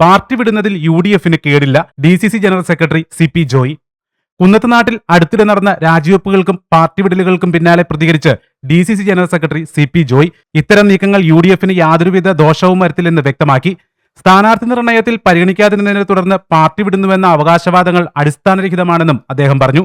Party വിടുന്നതിൽ U D എഫിന് കേടില്ല D C C general secretary C P Joy. കുന്നത്തുനാട്ടിൽ അടുത്തിടെ നടന്ന രാജിവെപ്പുകൾക്കും പാർട്ടി വിടലുകൾക്കും പിന്നാലെ പ്രതികരിച്ച് D C C general secretary C P Joy ഇത്തരം നീക്കങ്ങൾ യു ഡി എഫിന് യാതൊരുവിധ ദോഷവും വരുത്തില്ലെന്ന് വ്യക്തമാക്കി. സ്ഥാനാർത്ഥി നിർണയത്തിൽ പരിഗണിക്കാതിരുന്നതിനെ തുടർന്ന് പാർട്ടി വിടുന്നുവെന്ന അവകാശവാദങ്ങൾ അടിസ്ഥാനരഹിതമാണെന്നും അദ്ദേഹം പറഞ്ഞു.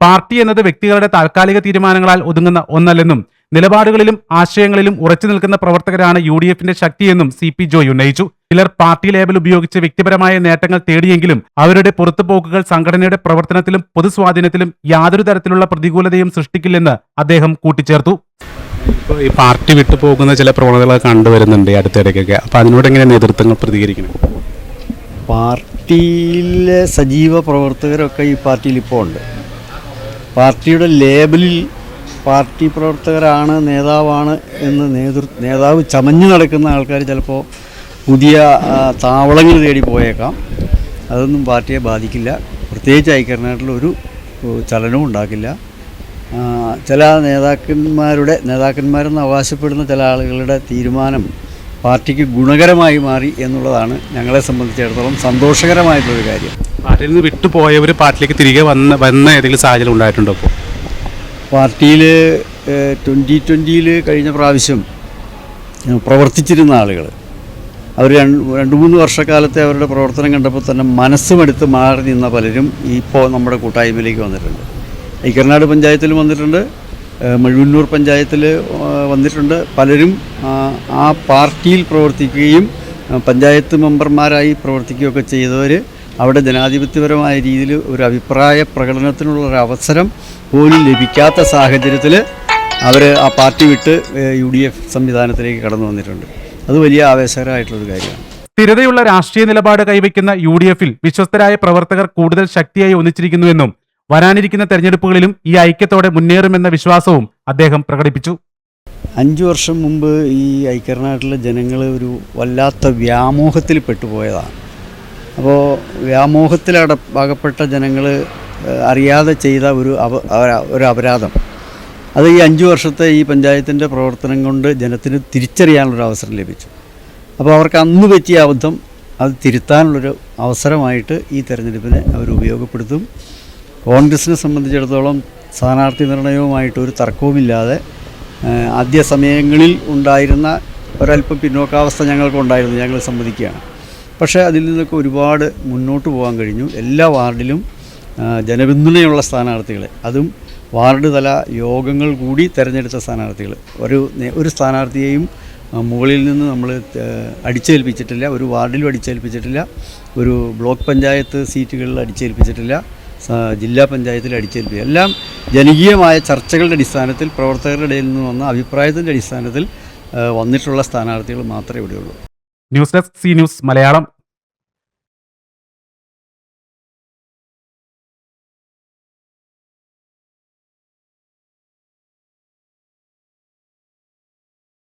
പാർട്ടി എന്നത് വ്യക്തികളുടെ താൽക്കാലിക തീരുമാനങ്ങളാൽ ഒതുങ്ങുന്ന ഒന്നല്ലെന്നും നിലപാടുകളിലും ആശയങ്ങളിലും ഉറച്ചു നിൽക്കുന്ന പ്രവർത്തകരാണ് യു ഡി എഫിന്റെ ശക്തിയെന്നും സി പി ജോയ് ഉന്നയിച്ചു. ചിലർ പാർട്ടി ലേബൽ ഉപയോഗിച്ച് വ്യക്തിപരമായ നേട്ടങ്ങൾ തേടിയെങ്കിലും അവരുടെ പുറത്തുപോക്കുകൾ സംഘടനയുടെ പ്രവർത്തനത്തിലും പൊതുസ്വാധീനത്തിലും യാതൊരു തരത്തിലുള്ള പ്രതികൂലതയും സൃഷ്ടിക്കില്ലെന്ന് അദ്ദേഹം കൂട്ടിച്ചേർത്തു. ഇപ്പോൾ ഈ പാർട്ടി വിട്ടു പോകുന്ന ചില പ്രവണതകളൊക്കെ കണ്ടുവരുന്നുണ്ട് ഈ അടുത്തിടയ്ക്കൊക്കെ. അപ്പോൾ അതിനോട് എങ്ങനെ നേതൃത്വങ്ങൾ പ്രതികരിക്കണം പാർട്ടിയിലെ സജീവ പ്രവർത്തകരൊക്കെ ഈ പാർട്ടിയിൽ ഇപ്പോൾ ഉണ്ട്. പാർട്ടിയുടെ ലേബലിൽ പാർട്ടി പ്രവർത്തകരാണ് നേതാവാണ് എന്ന് നേതൃ നേതാവ് ചമഞ്ഞു നടക്കുന്ന ആൾക്കാർ ചിലപ്പോൾ പുതിയ താവളങ്ങൾ തേടി പോയേക്കാം. അതൊന്നും പാർട്ടിയെ ബാധിക്കില്ല. പ്രത്യേകിച്ച് ഐക്യനാട്ടിൽ ഒരു ചലനവും ഉണ്ടാക്കില്ല. ചില നേതാക്കന്മാരുടെ നേതാക്കന്മാരെന്ന് അവകാശപ്പെടുന്ന ചില ആളുകളുടെ തീരുമാനം പാർട്ടിക്ക് ഗുണകരമായി മാറി എന്നുള്ളതാണ് ഞങ്ങളെ സംബന്ധിച്ചിടത്തോളം സന്തോഷകരമായിട്ടുള്ളൊരു കാര്യം. പാർട്ടിയിൽ നിന്ന് വിട്ടുപോയവർ പാർട്ടിയിലേക്ക് തിരികെ വന്ന വന്ന ഏതെങ്കിലും സാഹചര്യം ഉണ്ടായിട്ടുണ്ടോ അപ്പോൾ പാർട്ടിയിൽ ട്വന്റി ട്വന്റിയിൽ കഴിഞ്ഞ പ്രാവശ്യം പ്രവർത്തിച്ചിരുന്ന ആളുകൾ അവർ രണ്ട് മൂന്ന് വർഷക്കാലത്തെ അവരുടെ പ്രവർത്തനം കണ്ടപ്പോൾ തന്നെ മനസ്സുമെടുത്ത് മാറി നിന്ന പലരും ഇപ്പോൾ നമ്മുടെ കൂട്ടായ്മയിലേക്ക് വന്നിട്ടുണ്ട്. ഐക്കർനാട് പഞ്ചായത്തിൽ വന്നിട്ടുണ്ട് മഴുവന്നൂർ പഞ്ചായത്തിൽ വന്നിട്ടുണ്ട്. പലരും ആ, പാർട്ടിയിൽ പ്രവർത്തിക്കുകയും പഞ്ചായത്ത് മെമ്പർമാരായി പ്രവർത്തിക്കുകയൊക്കെ ചെയ്തവർ അവിടെ ജനാധിപത്യപരമായ രീതിയിൽ ഒരു അഭിപ്രായ പ്രകടനത്തിനുള്ള ഒരു അവസരം പോലും ലഭിക്കാത്ത സാഹചര്യത്തിൽ അവർ ആ പാർട്ടി വിട്ട് യു ഡി എഫ് സംവിധാനത്തിലേക്ക് കടന്നു വന്നിട്ടുണ്ട്. അത് വലിയ ആവേശകരമായിട്ടുള്ളൊരു കാര്യമാണ്. സ്ഥിരതയുള്ള രാഷ്ട്രീയ നിലപാട് കൈവയ്ക്കുന്ന യു ഡി എഫിൽ വിശ്വസ്തരായ പ്രവർത്തകർ കൂടുതൽ ശക്തിയായി ഒന്നിച്ചിരിക്കുന്നുവെന്നും വരാനിരിക്കുന്ന തെരഞ്ഞെടുപ്പുകളിലും ഈ ഐക്യത്തോടെ മുന്നേറുമെന്ന വിശ്വാസവും അദ്ദേഹം പ്രകടിപ്പിച്ചു. അഞ്ചു വർഷം മുമ്പ് ഈ ഐക്യനാട്ടിലെ ജനങ്ങൾ ഒരു വല്ലാത്ത വ്യാമോഹത്തിൽ പെട്ടുപോയതാണ്. അപ്പോൾ വ്യാമോഹത്തിലട അകപ്പെട്ട ജനങ്ങൾ അറിയാതെ ചെയ്ത ഒരു ഒരു അപരാധം. അത് ഈ അഞ്ച് വർഷത്തെ ഈ പഞ്ചായത്തിന്റെ പ്രവർത്തനം കൊണ്ട് ജനത്തിന് തിരിച്ചറിയാനുള്ളൊരു അവസരം ലഭിച്ചു. അപ്പോൾ അവർക്ക് അന്ന് പറ്റിയ അബദ്ധം അത് തിരുത്താനുള്ളൊരു അവസരമായിട്ട് ഈ തെരഞ്ഞെടുപ്പിനെ അവർ ഉപയോഗപ്പെടുത്തും. കോൺഗ്രസിനെ സംബന്ധിച്ചിടത്തോളം സ്ഥാനാർത്ഥി നിർണയവുമായിട്ട് ഒരു തർക്കവുമില്ലാതെ ആദ്യ സമയങ്ങളിൽ ഉണ്ടായിരുന്ന ഒരല്പം പിന്നോക്കാവസ്ഥ ഞങ്ങൾക്കുണ്ടായിരുന്നു ഞങ്ങൾ സമ്മതിക്കുകയാണ്. പക്ഷേ അതിൽ നിന്നൊക്കെ ഒരുപാട് മുന്നോട്ട് പോകാൻ കഴിഞ്ഞു. എല്ലാ വാർഡിലും ജനപിന്തുണയുള്ള സ്ഥാനാർത്ഥികളെ അതും വാർഡ് തല യോഗങ്ങൾ കൂടി തിരഞ്ഞെടുത്ത സ്ഥാനാർത്ഥികൾ. ഒരു ഒരു സ്ഥാനാർത്ഥിയെയും മുകളിൽ നിന്ന് നമ്മൾ അടിച്ചേൽപ്പിച്ചിട്ടില്ല ഒരു വാർഡിലും അടിച്ചേൽപ്പിച്ചിട്ടില്ല ഒരു ബ്ലോക്ക് പഞ്ചായത്ത് സീറ്റുകളിൽ അടിച്ചേൽപ്പിച്ചിട്ടില്ല ജില്ലാ പഞ്ചായത്തിൽ അടിച്ചേൽപ്പിക്കുക എല്ലാം ജനകീയമായ ചർച്ചകളുടെ അടിസ്ഥാനത്തിൽ പ്രവർത്തകരുടെ ഇടയിൽ നിന്ന് വന്ന അഭിപ്രായത്തിന്റെ അടിസ്ഥാനത്തിൽ വന്നിട്ടുള്ള സ്ഥാനാർത്ഥികൾ മാത്രമേ ഇവിടെയുള്ളൂ. News desk C news Malayalam.